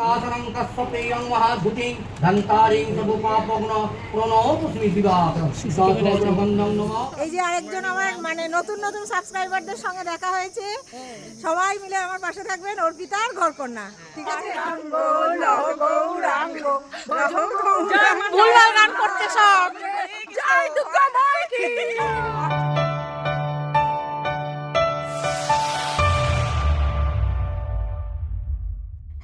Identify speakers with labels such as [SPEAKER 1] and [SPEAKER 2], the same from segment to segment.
[SPEAKER 1] কাসনং কশ্যপেয়ং মহাভূতিং ধন্তারিং সর্বপাপগ্ন প্রণতস্মি
[SPEAKER 2] এই যে আরেকজন আমার মানে নতুন নতুন সাবস্ক্রাইবারদের সঙ্গে দেখা হয়েছে। সবাই মিলে আমার পাশে থাকবেন অর্পিতার ঘর কন্যা ঠিক আছে? ভুলভাল গান করতে সব। জয় Durga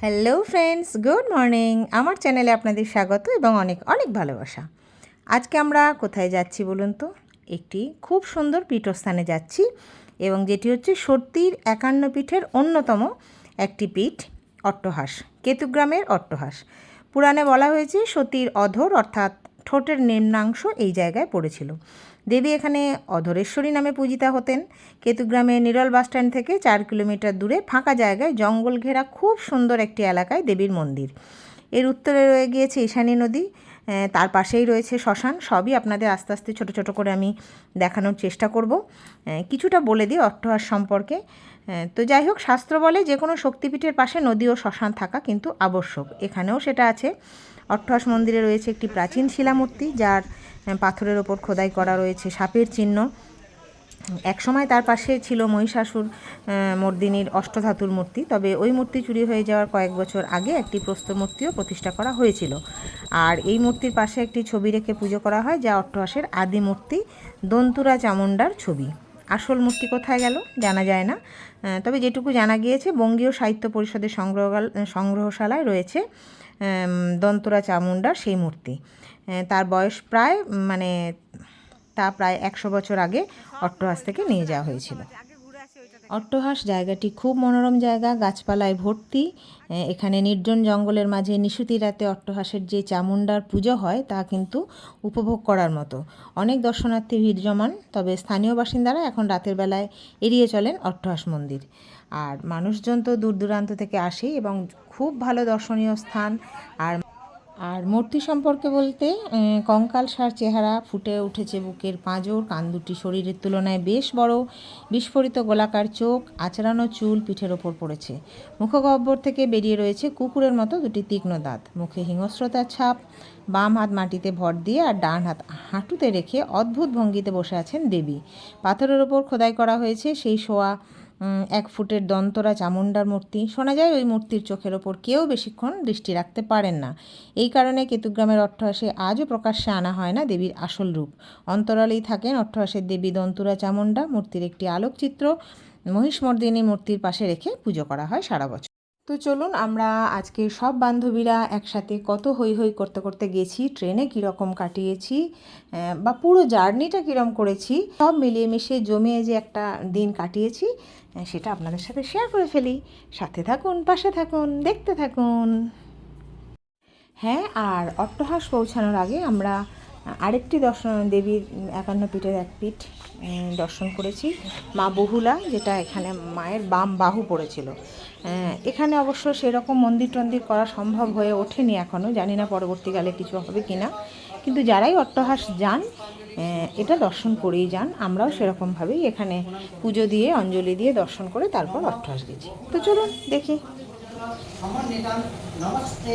[SPEAKER 2] hello friends good morning আমার চ্যানেলে আপনাদের স্বাগত এবং অনেক অনেক ভালোবাসা। আজকে আমরা কোথায় যাচ্ছি বলুন তো? একটি খুব সুন্দর পীঠস্থানে যাচ্ছি এবং যেটি হচ্ছে সত্যির একান্ন পীঠের অন্যতম একটি পীঠ, অট্টহাস, কেতুগ্রামের অট্টহাস। পুরাণে বলা হয়েছে সতীর অধর অর্থাৎ ঠোঁটের নিম্নাংশ এই জায়গায় পড়েছিল। দেবী এখানে অধরেশ্বরী নামে পূজিতা হতেন। কেতুগ্রামে নিরল বাসস্ট্যান্ড থেকে চার কিলোমিটার দূরে ফাঁকা জায়গায় জঙ্গল ঘেরা খুব সুন্দর একটি এলাকায় দেবীর মন্দির। এর উত্তরে রয়ে গিয়েছে ঈশানী নদী তার পাশেই রয়েছে শ্মশান। সবই আপনাদের আস্তে আস্তে ছোট ছোট করে আমি দেখানোর চেষ্টা করব। কিছুটা বলে দিই অট্টহাস সম্পর্কে। তো যাই হোক, শাস্ত্র বলে যে কোনো শক্তিপীঠের পাশে নদী ও শ্মশান থাকা কিন্তু আবশ্যক। এখানেও সেটা আছে। অট্টহাস মন্দিরে রয়েছে একটি প্রাচীন শিলামূর্তি, যার পাথরের ওপর খোদাই করা রয়েছে সাপের চিহ্ন। একসময় তার পাশে ছিল মহিষাসুর মর্দিনীর অষ্টধাতুর মূর্তি, তবে ওই মূর্তি চুরি হয়ে যাওয়ার কয়েক বছর আগে একটি প্রস্তর মূর্তিও প্রতিষ্ঠা করা হয়েছিল। আর এই মূর্তির পাশে একটি ছবি রেখে পুজো করা হয়, যা অট্টহাসের আদি মূর্তি দন্তুরা চামুণ্ডার ছবি। আসল মূর্তি কোথায় গেল জানা যায় না তবে যেটুকু জানা গিয়েছে, বঙ্গীয় সাহিত্য পরিষদের সংগ্রহ সংগ্রহশালায় রয়েছে। দন্তরা চামুণ্ডার সেই মূর্তি। তার বয়স প্রায় মানে তা প্রায় একশো বছর আগে অট্টহাস থেকে নিয়ে যাওয়া হয়েছিল। অট্টহাস জায়গাটি খুব মনোরম জায়গা, গাছপালায় ভর্তি। এখানে নির্জন জঙ্গলের মাঝে নিশুতি রাতে অট্টহাসের যে চামুণ্ডার পুজো হয়, তা কিন্তু উপভোগ করার মতো। অনেক দর্শনার্থী ভিড় জমান, তবে স্থানীয় বাসিন্দারা এখন রাতের বেলায় এড়িয়ে চলেন অট্টহাস মন্দির। আর মানুষজন তো দূর দূরান্ত থেকে আসেই এবং খুব ভালো দর্শনীয় স্থান। আর আর মূর্তি সম্পর্কে বলতে আহ, কঙ্কালসার চেহারা ফুটে উঠেছে বুকের পাঁজর কান দুটি শরীরের তুলনায় বেশ বড় বিস্ফোরিত গোলাকার চোখ আচড়ানো চুল পিঠের ওপর পড়েছে। মুখগহ্বর থেকে বেরিয়ে রয়েছে কুকুরের মতো দুটি তীক্ষ্ণ দাঁত। মুখে হিংস্রতার ছাপ বাম হাত মাটিতে ভর দিয়ে আর ডান হাত হাঁটুতে রেখে অদ্ভুত ভঙ্গিতে বসে আছেন দেবী। পাথরের ওপর খোদাই করা হয়েছে সেই শোয়া এক ফুটের দন্তরা চামুণ্ডার মূর্তি। শোনা যায় ওই মূর্তির চোখের ওপর কেউ বেশিক্ষণ দৃষ্টি রাখতে পারেন না। এই কারণে কেতুগ্রামের অট্টহাসে আজও প্রকাশ্যে আনা হয় না দেবীর আসল রূপ। অন্তরালেই থাকেন অট্টহাসের দেবী দন্তুরা চামুণ্ডা। মূর্তির একটি আলোকচিত্র মহিষমর্দিনী মূর্তির পাশে রেখে পুজো করা হয় সারা বছর। তো চলুন আমরা আজকে সব বান্ধবীরা একসাথে কত হই হই করতে করতে গেছি, ট্রেনে কীরকম কাটিয়েছি বা পুরো জার্নিটা কীরকম করেছি, সব মিলিয়ে মিশিয়ে জমিয়ে যে একটা দিন কাটিয়েছি সেটা আপনাদের সাথে শেয়ার করে ফেলি। সাথে থাকুন, পাশে থাকুন, দেখতে থাকুন। হ্যাঁ আর অট্টহাস পৌঁছানোর আগে আমরা আরেকটি দর্শন দেবীর একান্ন পীঠের এক পীঠ দর্শন করেছি। মা বহুলা, যেটা এখানে মায়ের বাম বাহু পড়েছিল। এখানে অবশ্য সেরকম মন্দির টন্দির করা সম্ভব হয়ে ওঠেনি এখনও জানি না পরবর্তীকালে কিছু হবে কি না কিন্তু যারাই অট্টহাস যান এটা দর্শন করেই যান, আমরাও সেরকমভাবেই এখানে পুজো দিয়ে, অঞ্জলি দিয়ে দর্শন করে তারপর অট্টহাস গেছি। তো চলুন দেখি।
[SPEAKER 1] নমস্তে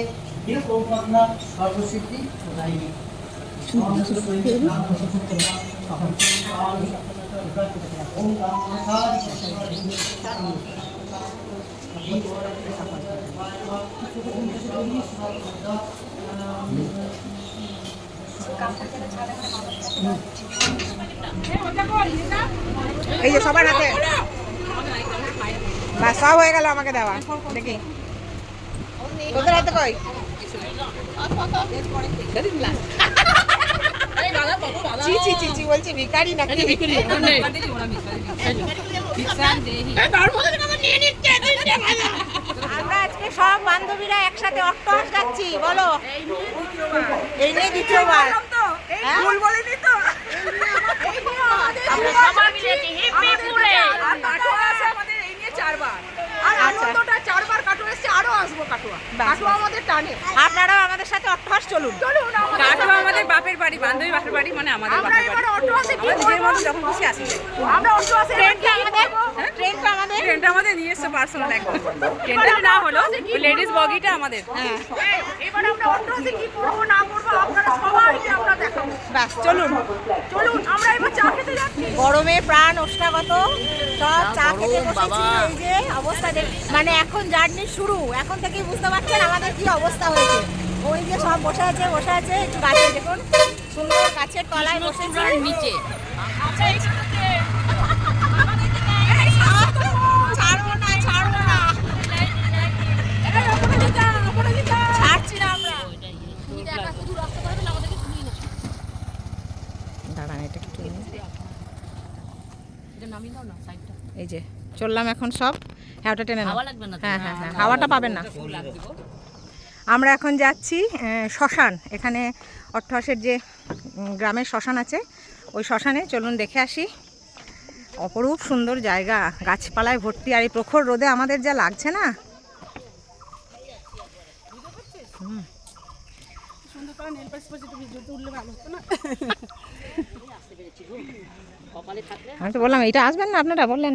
[SPEAKER 2] এই যে সবার হাতে। বা সব হয়ে গেল আমাকে দেওয়া। দেখি। তোদের হাতে কই? চি চি চি চি বলছি ভিখারি নাকি আমরা আজকে সব বান্ধবীরা একসাথে অট্টহাস যাচ্ছি বলো। এই নিয়ে দ্বিতীয়বার হ্যাঁ?
[SPEAKER 3] আমরা সবাই মিলে হিপি পুরে
[SPEAKER 2] আচ্ছা।
[SPEAKER 3] আসব কাটোয়া
[SPEAKER 2] বাস,
[SPEAKER 3] কাটোয়া
[SPEAKER 2] বাস।
[SPEAKER 3] আমাদের টানে।
[SPEAKER 2] আপনারাও আমাদের সাথে অট্টহাস চলুন
[SPEAKER 3] চলুন আমাদের
[SPEAKER 4] কাটোয়া আমাদের বাপের বাড়ি বান্ধবী বাপের বাড়ি মানে আমাদের
[SPEAKER 3] আমরা
[SPEAKER 4] বাপের
[SPEAKER 3] এবার
[SPEAKER 4] বাড়ি
[SPEAKER 3] অটো আসে কি
[SPEAKER 4] আমাদের নিজের
[SPEAKER 3] করব?
[SPEAKER 4] যখন খুশি আসি
[SPEAKER 2] ট্রেনটা আমাদের ট্রেনটা আমাদের?
[SPEAKER 4] ট্রেনটা আমাদের নিয়ে এসছে পার্সোনাল একদম ট্রেনটা না হলো লেডিস বগিটা আমাদের।
[SPEAKER 2] হ্যাঁ।
[SPEAKER 3] এবার আমরা অটো আসে কি করব না করব আপনারা সবাইকে আমরা দেখাবো।
[SPEAKER 2] ব্যাস চলুন।
[SPEAKER 3] চলুন আমরা এবার চা খেতে যাচ্ছি।
[SPEAKER 2] গরমে প্রাণ ওষ্ঠাগত। সব চা খেতে বসেছি এই যে অবস্থা দেখ মানে এখন জার্নি শুরু এখন থেকেই বুঝতে পারছেন আমাদের কি অবস্থা হয়েছে। ওই যে সব বসে আছে বসে আছে একটু গাছে দেখুন। সুন্দর গাছের তলায় বসেছে
[SPEAKER 4] নিচে
[SPEAKER 2] ছাড়বো না ছাড়বো না ছাড়ছি না আমরা দাঁড়ান এটা একটু এই যে চললাম এখন সব হ্যাঁ ওটা টেনে নাও হ্যাঁ হ্যাঁ হ্যাঁ হাওয়াটা পাবেন না আমরা এখন যাচ্ছি শ্মশান। এখানে অট্টহাসের যে গ্রামের শ্মশান আছে, ওই শ্মশানে চলুন দেখে আসি। অপরূপ সুন্দর জায়গা, গাছপালায় ভর্তি, আর এই প্রখর রোদে আমাদের যা লাগছে না। আমি তো বললাম, এটা আসবেন না আপনারা? বললেন।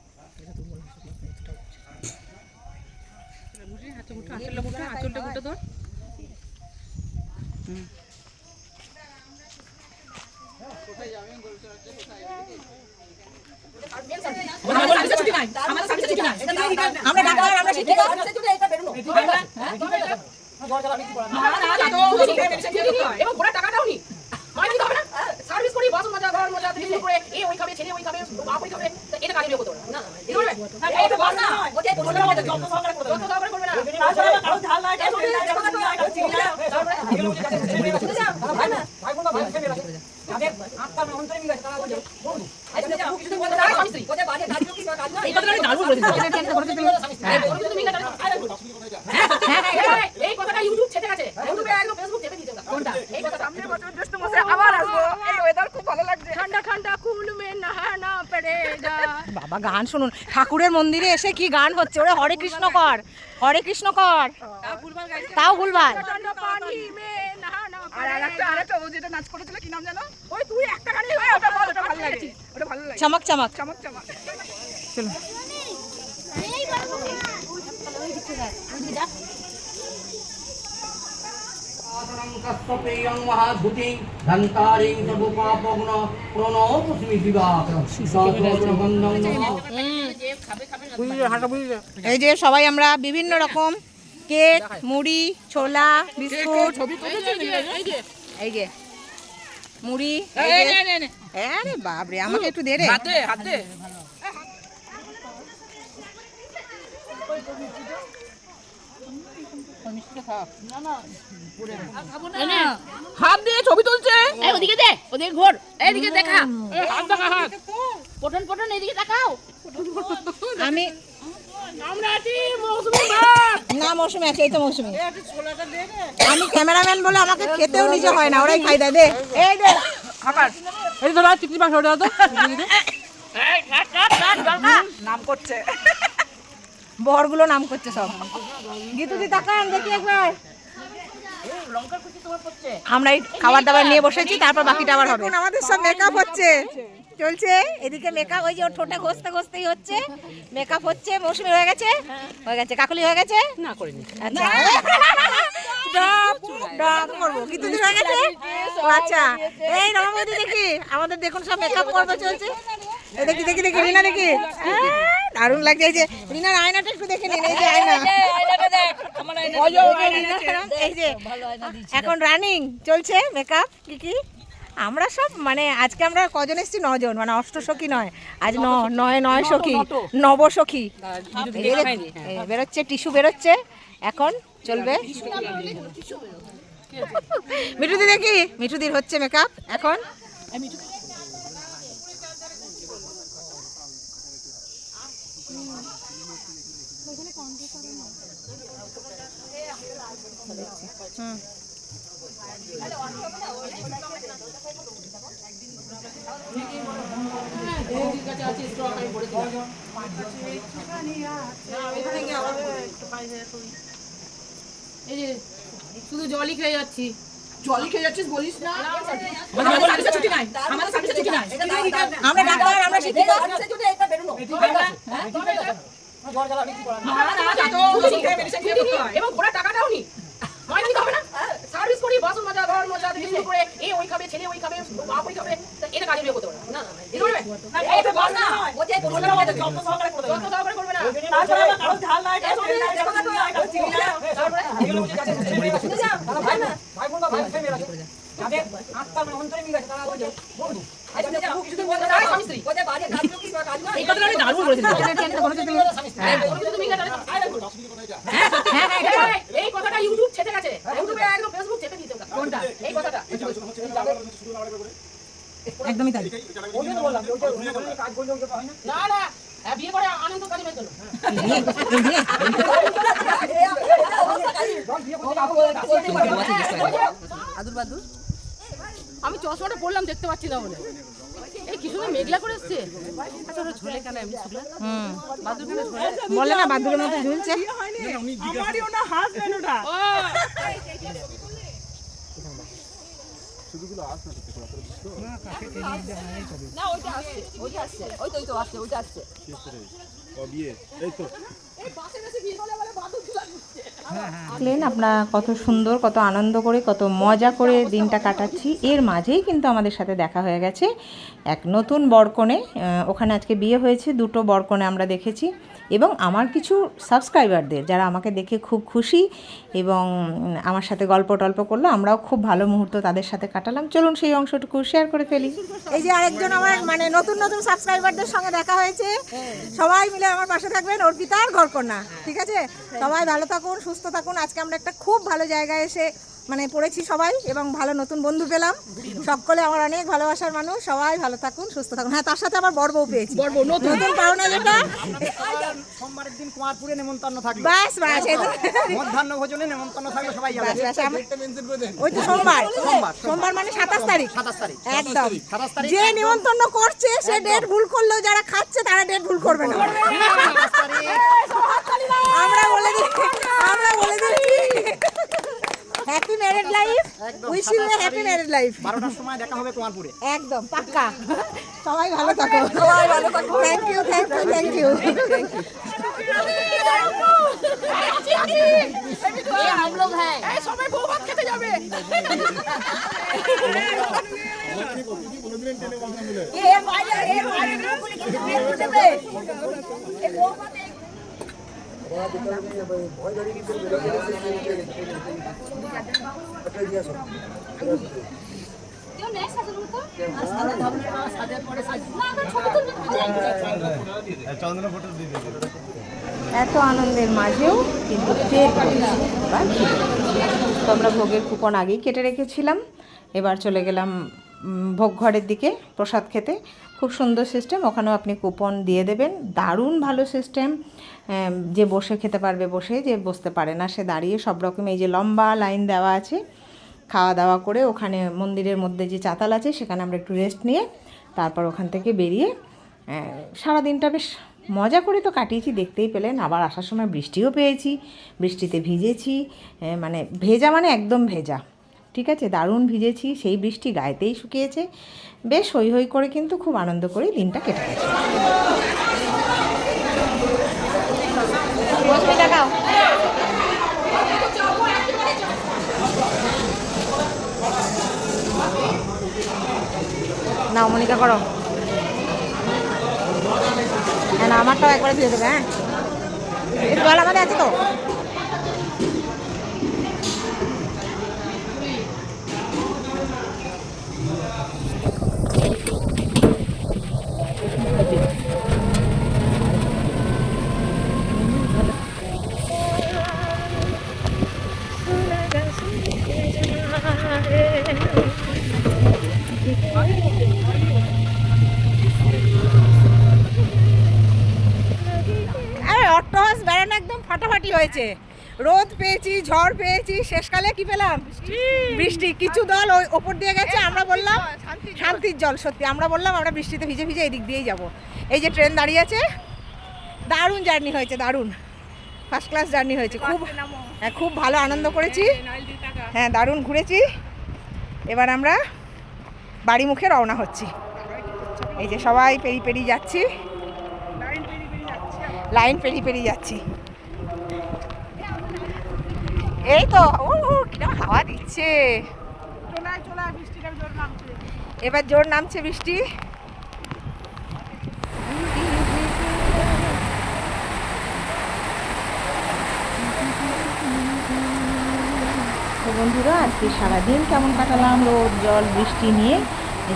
[SPEAKER 2] আমরা ডাক্তার আমরা শিক্ষিত
[SPEAKER 3] এবং ঘোড়ার টাকাটাও নি মানে দিতে হবে না সার্ভিস করি বাসন মাজা শুরু করে এই ওই খাবে ছেলে ওই খাবে বাপ ওই খাবে এটা কাজে করতে হবে না দিতে হবে এই তো বাস না ওটা তো বলতে যত সহকারে করবে যত সহকারে করবে না এই কথাটা ইউটিউব ছেটে গেছে ইউটিউবে একদম ফেসবুক চেপে দিতে কোনটা এই কথা সামনের বছর জ্যৈষ্ঠ মাসে আবার আসব এই ওয়েদার খুব ভালো লাগছে ঠান্ডা ঠান্ডা কুল মে নহানা পড়েগা
[SPEAKER 2] বাবা গান শুনুন। ঠাকুরের মন্দিরে এসে কি গান হচ্ছে? ওরে হরে কৃষ্ণ কর হরে কৃষ্ণ কর। তাও ভুলভাল।
[SPEAKER 3] ঠান্ডা পানি মে নহানা আর আরেকটা আরেকটা ও যেটা নাচ করেছিল কি নাম জানো ওই তুই একটা গানই ওটা বল ওটা ভালো লাগে। ওটা ভালো লাগে।
[SPEAKER 2] চমক চমক।
[SPEAKER 3] চমক চমক।
[SPEAKER 2] চলুন
[SPEAKER 1] মহাভূতিং ধন্তারিং
[SPEAKER 2] এই যে সবাই আমরা বিভিন্ন রকম কেক মুড়ি ছোলা বিস্কুট। এই যে মুড়ি এই যে- আরে বাপরে আমাকে একটু দে রে।
[SPEAKER 4] হাতে হাতে। হাত দিয়ে ছবি তুলছে।
[SPEAKER 3] ওদিকে দে ওদিকে ঘোর। এইদিকে দেখা।
[SPEAKER 4] হাত দেখা হাত।
[SPEAKER 3] পটন পটন এইদিকে তাকাও
[SPEAKER 2] আমি
[SPEAKER 3] আমরা আছি মৌসুমি ভাত।
[SPEAKER 2] না মৌসুমি আছে এই তো মৌসুমি। আমি ক্যামেরাম্যান বলে আমাকে খেতেও নিজে হয় না ওরাই খাই দেয় দে। এই দে
[SPEAKER 4] খাবার। এই ধরো চিকনি মাছ ওটা তো।
[SPEAKER 2] নাম করছে। বরগুলো নাম করছে সব। গীতুদি তাকান দেখি একবার। আমরা এই খাবার দাবার নিয়ে বসেছি তারপর বাকিটা আবার হবে। আমাদের সব মেকআপ হচ্ছে। চলছে। এদিকে মেকআপ ওই যে ওর ঠোঁটে ঘষতে ঘষতেই হচ্ছে। মেকআপ হচ্ছে মৌসুমি হয়ে গেছে। হয়ে গেছে। কাকলি হয়ে গেছে?
[SPEAKER 4] না করিনি।
[SPEAKER 2] আচ্ছা। ডব ডব করব গীতুদি হয়ে গেছে? ও আচ্ছা। এই রমাবতী দেখি আমাদের দেখুন সব মেকআপ করব চলছে। দেখি দেখি দেখি রিনা দেখি। আহ, দারুণ লাগছে। এই যে রিনার আয়নাটা একটু দেখে নিন এই যে আয়না ওই যে, ওই যে এই যে এখন রানিং চলছে মেকআপ কি কি? আমরা সব মানে আজকে আমরা কজন এসেছি? নজন মানে অষ্টসখী নয় আজ ন নয় নয় সখী নবসখী। বেরোচ্ছে টিস্যু বেরোচ্ছে এখন চলবে। মিঠুদি দেখি মিঠুদির হচ্ছে মেকআপ এখন?
[SPEAKER 3] এই যে শুধু জলই খেয়ে যাচ্ছি
[SPEAKER 5] জলই খেয়ে যাচ্ছিস বলিস না
[SPEAKER 3] আমাদের সার্ভিসে ছুটি নাই আমাদের সার্ভিসে ছুটি নাই
[SPEAKER 2] আমরা ডাক্তার আমরা শিক্ষিকা
[SPEAKER 3] এবং ঘোড়ার টাকাটাও নি মাইনে দিতে হবে না সার্ভিস করি বাসন মাজা ঘর মাজা থেকে শুরু করে এ ওই খাবে ছেলে ওই খাবে বাপ ওই খাবে এটা কাজে বিয়ে করতে পারবে না দিতে পারবে এই তো বাস না যত সহকারে করবে না
[SPEAKER 4] তারপরে আমার কারও
[SPEAKER 5] ঢাল নাই তারপরে
[SPEAKER 3] এগুলো বুঝে যাচ্ছে
[SPEAKER 4] ভাই না ভাই বোন বা ভাই ফ্যামিলি আছে যাদের আত্মা মানে অন্তরে মিল আছে তারা
[SPEAKER 3] বন্ধু আচ্ছা
[SPEAKER 6] কিছু বলতে
[SPEAKER 3] তারাই স্বামী স্ত্রী। এই কথাটা আমি দারুণ বলেছি তুমি কি জানো? এই কথাটা ইউটিউব ছেপে গেছে ইউটিউবে একদম ফেসবুক চেপে দিয়েছে ওটা। কোনটা এই কথাটা
[SPEAKER 2] একদমই তাই।
[SPEAKER 3] না না হ্যাঁ, বিয়ে করে আনন্দ কালিমের জন্য। আমি চশমাটা পড়লাম দেখতে পাচ্ছি না বলে। এই কি সুন্দর মেঘলা করে এসছে। আচ্ছা ওটা ঝোলে কেন এমনি শুকলা?
[SPEAKER 2] হুম।
[SPEAKER 3] বাদুর কেন ঝোলে।
[SPEAKER 2] বলে না বাদুরের মতো ঝুলছে।
[SPEAKER 3] তো। ওই
[SPEAKER 2] দেখলেন আমরা কত সুন্দর, কত আনন্দ করে, কত মজা করে দিনটা কাটাচ্ছি। এর মাঝেই কিন্তু আমাদের সাথে দেখা হয়ে গেছে এক নতুন বরকনে। ওখানে আজকে বিয়ে হয়েছে, দুটো বরকনে আমরা দেখেছি। এবং আমার কিছু সাবস্ক্রাইবারদের যারা আমাকে দেখে খুব খুশি এবং আমার সাথে গল্প টল্প করল, আমরাও খুব ভালো মুহূর্ত তাদের সাথে কাটালাম। চলুন সেই অংশটুকু শেয়ার করে ফেলি। এই যে আরেকজন আমার মানে নতুন নতুন সাবস্ক্রাইবারদের সঙ্গে দেখা হয়েছে। সবাই মিলে আমার পাশে থাকবেন, অর্পিতা আর ঘরকন্যা ঠিক আছে? সবাই ভালো থাকুন, সুস্থ থাকুন। আজকে আমরা একটা খুব ভালো জায়গায় এসে মানে পড়েছি সবাই এবং ভালো নতুন বন্ধু পেলাম। সকলে আমার অনেক ভালোবাসার মানুষ সবাই ভালো থাকুন সুস্থ থাকুন। হ্যাঁ তার সাথে আমার বড় বউ পেয়েছি নতুন। পাওনা যেটা।
[SPEAKER 5] সোমবারের দিন কুমারপুরে নেমন্তন্ন থাকবে
[SPEAKER 2] বাস বাস
[SPEAKER 5] মধ্যাহ্ন ভোজনে নেমন্তন্ন থাকবে সবাই যাবে।
[SPEAKER 2] ওই তো সোমবার। সোমবার মানে সাতাশ তারিখ।
[SPEAKER 5] সাতাশ তারিখ
[SPEAKER 2] একদম।
[SPEAKER 5] সাতাশ তারিখ
[SPEAKER 2] যে নিমন্ত্রণ করছে সে ডেট ভুল করলেও যারা খাচ্ছে তারা ডেট ভুল করবে না। আমরা বলে দিচ্ছি আমরা বলে দিচ্ছি happy married life wish you a happy married life
[SPEAKER 5] বারোটার সময় দেখা হবে কুমারপুরে
[SPEAKER 2] একদম পাক্কা সবাই ভালো থাকো সবাই ভালো থাকো thank you thank you thank you
[SPEAKER 3] এই সবাই বউ ভাত খেতে যাবে
[SPEAKER 2] এত আনন্দের মাঝেও কিন্তু ট্রেন পড়েছে। আনন্দের মাঝেও পেয়েছে। তো আমরা ভোগের কুপন আগেই কেটে রেখেছিলাম এবার চলে গেলাম ভোগ ঘরের দিকে প্রসাদ খেতে খুব সুন্দর সিস্টেম ওখানেও আপনি কুপন দিয়ে দেবেন দারুণ ভালো সিস্টেম যে বসে খেতে পারবে বসে, যে বসতে পারে না, সে দাঁড়িয়ে সব রকম এই যে লম্বা লাইন দেওয়া আছে, খাওয়া দাওয়া করে ওখানে মন্দিরের মধ্যে যে চাতাল আছে, সেখানে আমরা একটু রেস্ট নিয়ে তারপর ওখান থেকে বেরিয়ে সারা দিনটা বেশ মজা করে তো কাটিয়েছি, দেখতেই পেলেন, আবার আসার সময় বৃষ্টিও পেয়েছি, বৃষ্টিতে ভিজেছি মানে ভেজা মানে একদম ভেজা, ঠিক আছে, দারুণ ভিজেছি, সেই বৃষ্টি গায়েতেই শুকিয়েছে, বেশ হই হই করে কিন্তু খুব আনন্দ করে দিনটা কেটে গেছে না মনিকা করো। হ্যাঁ না আমারটাও একবারে দিয়ে দেবে হ্যাঁ। জল আমাদের আছে তো? ফাটাফাটি হয়েছে। রোদ পেয়েছি ঝড় পেয়েছি শেষকালে কি পেলাম? বৃষ্টি। কিছু দল ওই ওপর দিয়ে গেছে আমরা বললাম শান্তির জল। সত্যি। আমরা বললাম আমরা বৃষ্টিতে ভিজে ভিজে এদিক দিয়েই যাব। এই যে ট্রেন দাঁড়িয়ে আছে দারুণ জার্নি হয়েছে দারুণ। ফার্স্ট ক্লাস জার্নি হয়েছে। খুব হ্যাঁ খুব ভালো আনন্দ করেছি। হ্যাঁ দারুণ ঘুরেছি। এবার আমরা বাড়ি মুখে রওনা হচ্ছি। এই যে সবাই পেরি পেরি যাচ্ছি। লাইন পেরি পেরি যাচ্ছি। এই তো ও ও, হাওয়া দিচ্ছে। এবার জোর নামছে বৃষ্টি। তো বন্ধুরা আজকে সারাদিন কেমন কাটালাম রোদ জল বৃষ্টি নিয়ে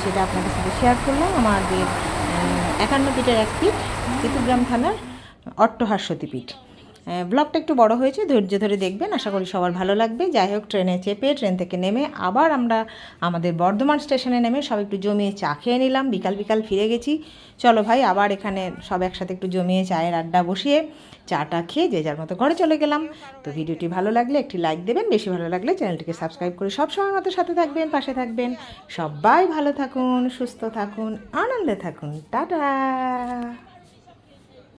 [SPEAKER 2] সেটা আপনাদের সাথে শেয়ার করলাম। আমাদের একান্ন পিঠের এক পিঠ কেতুগ্রাম থানার অট্টহার সতীপীঠ আহ, ব্লগটা একটু বড় হয়েছে, ধৈর্য ধরে দেখবেন, আশা করি সবার ভালো লাগবে। যাই হোক, ট্রেনে চেপে, ট্রেন থেকে নেমে আবার আমরা আমাদের বর্ধমান স্টেশনে নেমে সব একটু জমিয়ে চা খেয়ে নিলাম। বিকাল বিকাল ফিরে গেছি। চলো ভাই, আবার এখানে সব একসাথে একটু জমিয়ে চায়ের আড্ডা বসিয়ে চাটা খেয়ে যে যার মতো ঘরে চলে গেলাম। তো ভিডিওটি ভালো লাগলে একটি লাইক দেবেন, বেশি ভালো লাগলে চ্যানেলটিকে সাবস্ক্রাইব করে সব সময় মতো সাথে থাকবেন, পাশে থাকবেন। সবাই ভালো থাকুন, সুস্থ থাকুন, আনন্দে থাকুন। টাটা!